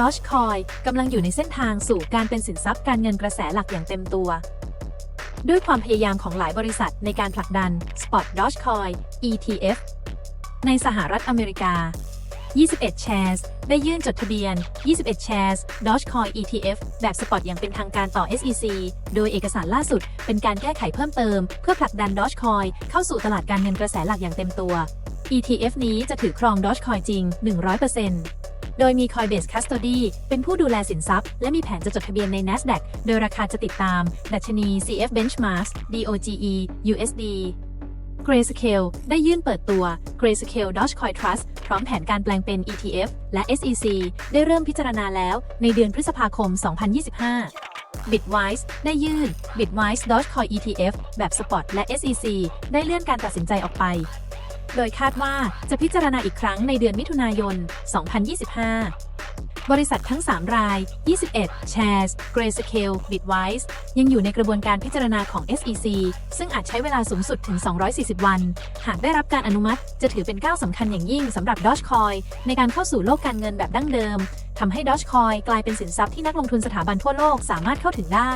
d o g e c o i กำลังอยู่ในเส้นทางสู่การเป็นสินทรัพย์การเงินกระแสหลักอย่างเต็มตัว ด้วยความพยายามของหลายบริษัทในการผลักดัน Spot Dogecoin ETF ในสหรัฐอเมริกา 21 Shares ได้ยื่นจดทะเบียน 21 Shares Dogecoin ETF แบบสปอตอย่างเป็นทางการต่อ SEC โดยเอกสารล่าสุดเป็นการแก้ไขเพิ่มเติม เพื่อผลักดัน Dogecoin เข้าสู่ตลาดการเงินกระแสหลักอย่างเต็มตัว ETF นี้จะถือครอง Dogecoin จริง 100% โดยมี Coinbase Custody เป็นผู้ดูแลสินทรัพย์ และมีแผนจะจดทะเบียนใน NASDAQ โดยราคาจะติดตาม ดัชนี CF Benchmark DOGE USD Grayscale ได้ยื่นเปิดตัว Grayscale Dogecoin Trust พร้อมแผนการแปลงเป็น ETF และ SEC ได้เริ่มพิจารณาแล้วในเดือนพฤษภาคม 2025 Bitwise ได้ยื่น Bitwise Dogecoin ETF แบบสปอตและ SEC ได้เลื่อนการตัดสินใจออกไป โดยคาดว่าจะพิจารณาอีกครั้งในเดือนมิถุนายน 2025 บริษัททั้ง 3 ราย 21 Shares Grayscale Bitwise ยังอยู่ในกระบวนการพิจารณาของ SEC ซึ่งอาจใช้เวลาสูงสุดถึง 240 วัน หากได้รับการอนุมัติ จะถือเป็นก้าวสำคัญอย่างยิ่งสำหรับ Dogecoin ในการเข้าสู่โลกการเงินแบบดั้งเดิมทำให้ Dogecoin กลายเป็นสินทรัพย์ที่นักลงทุนสถาบันทั่วโลกสามารถเข้าถึงได้